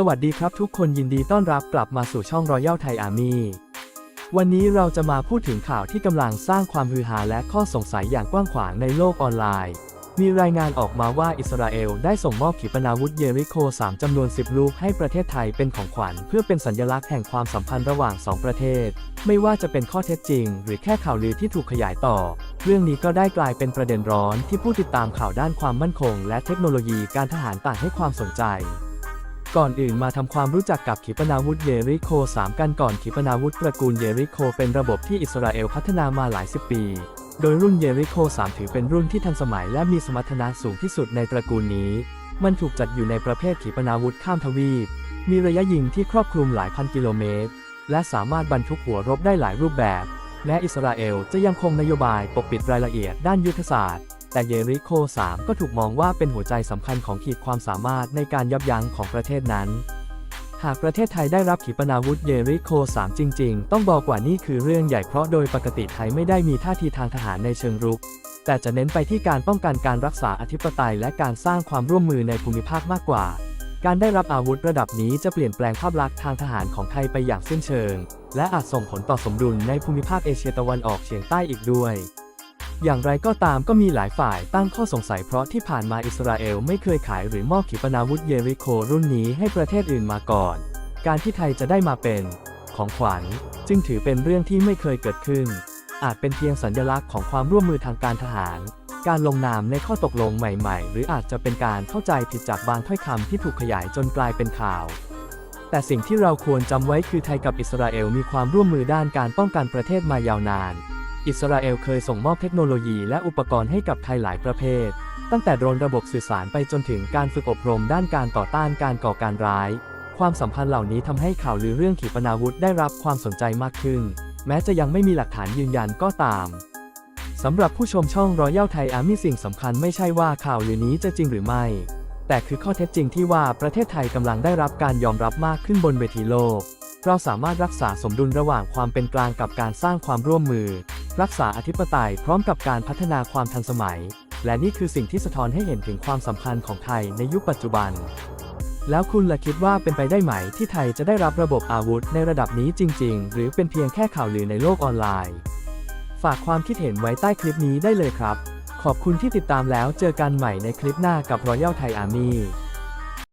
สวัสดีครับทุกคนยินดีต้อนรับกลับมาสู่ช่อง Royal Thai Army วันนี้เราจะมาพูดถึงข่าวที่กำลังสร้างความฮือฮาและข้อสงสัยอย่างกว้างขวางในโลกออนไลน์ มีรายงานออกมาว่าอิสราเอลได้ส่งมอบขีปนาวุธเยริโค 3 จำนวน 10 ลูกให้ประเทศไทยเป็นของขวัญ เพื่อเป็นสัญลักษณ์แห่งความสัมพันธ์ระหว่าง 2 ประเทศ ไม่ว่าจะเป็นข้อเท็จจริง หรือแค่ข่าวลือที่ถูกขยายต่อ เรื่องนี้ก็ได้กลายเป็นประเด็นร้อนที่ผู้ติดตามข่าวด้านความมั่นคง และเทคโนโลยีการทหารต่างให้ความสนใจ ก่อนอื่นมาทำความรู้จักกับขีปนาวุธเยริโค 3 กันก่อนขีปนาวุธตระกูลเยริโค เป็นระบบที่อิสราเอลพัฒนามาหลายสิบปี โดยรุ่นเยริโค 3 ถือเป็นรุ่นที่ทันสมัยและมีสมรรถนะสูงที่สุดในตระกูลนี้ มันถูกจัดอยู่ในประเภทขีปนาวุธข้ามทวีป มีระยะยิงที่ครอบคลุมหลายพันกิโลเมตร และสามารถบรรทุกหัวรบได้หลายรูปแบบแม้อิสราเอลจะยังคงนโยบายปกปิดรายละเอียดด้านยุทธศาสตร์ แต่เยริโค 3 ก็ถูกมองว่าเป็นหัวใจสำคัญของขีดความสามารถในการยับยั้งของประเทศนั้น หากประเทศไทยได้รับขีปนาวุธเยริโค 3 จริง ๆ ต้องบอกว่านี่คือเรื่องใหญ่เพราะโดยปกติไทยไม่ได้มีท่าทีทางทหารในเชิงรุก แต่จะเน้นไปที่การป้องกันการรักษาอธิปไตยและการสร้างความร่วมมือในภูมิภาคมากกว่า การได้รับอาวุธระดับนี้จะเปลี่ยนแปลงภาพลักษณ์ทางทหารของไทยไปอย่างสิ้นเชิง และอาจส่งผลต่อสมดุลในภูมิภาคเอเชียตะวันออกเฉียงใต้อีกด้วย อย่างไรก็ตามก็มีหลายฝ่ายตั้งข้อสงสัยเพราะที่ผ่านมาอิสราเอลไม่เคยขายหรือมอบขีปนาวุธเยริโครุ่นนี้ให้ประเทศอื่นมาก่อน การที่ไทยจะได้มาเป็น ของขวัญจึงถือเป็นเรื่องที่ไม่เคยเกิดขึ้น อาจเป็นเพียงสัญลักษณ์ของความร่วมมือทางการทหาร การลงนามในข้อตกลงใหม่ๆ หรืออาจจะเป็นการเข้าใจผิดจากบางถ้อยคำที่ถูกขยายจนกลายเป็นข่าว แต่สิ่งที่เราควรจำไว้คือไทยกับอิสราเอลมีความร่วมมือด้านการป้องกันประเทศมายาวนาน อิสราเอลเคยส่งมอบเทคโนโลยีและอุปกรณ์ให้กับไทยหลายประเภท ตั้งแต่โดรนระบบสื่อสารไปจนถึงการฝึกอบรมด้านการต่อต้านการก่อการร้าย ความสัมพันธ์เหล่านี้ทำให้ข่าวลือเรื่องขีปนาวุธได้รับความสนใจมากขึ้น แม้จะยังไม่มีหลักฐานยืนยันก็ตามสำหรับผู้ชมช่องรอยัลไทยอาร์มีสิ่งสำคัญไม่ใช่ว่าข่าวลือนี้จะจริงหรือไม่ แต่คือข้อเท็จจริงที่ว่าประเทศไทยกำลังได้รับการยอมรับมากขึ้นบนเวทีโลก เราสามารถรักษาสมดุลระหว่างความเป็นกลางกับการสร้างความร่วมมือ รักษาอธิปไตยพร้อมกับการพัฒนาความทันสมัย และนี่คือสิ่งที่สะท้อนให้เห็นถึงความสำคัญของไทยในยุคปัจจุบัน แล้วคุณล่ะคิดว่าเป็นไปได้ไหมที่ไทยจะได้รับระบบอาวุธในระดับนี้จริง ๆ หรือเป็นเพียงแค่ข่าวลือในโลกออนไลน์ ฝากความคิดเห็นไว้ใต้คลิปนี้ได้เลยครับ ขอบคุณที่ติดตามแล้วเจอกันใหม่ในคลิปหน้ากับ Royal Thai Army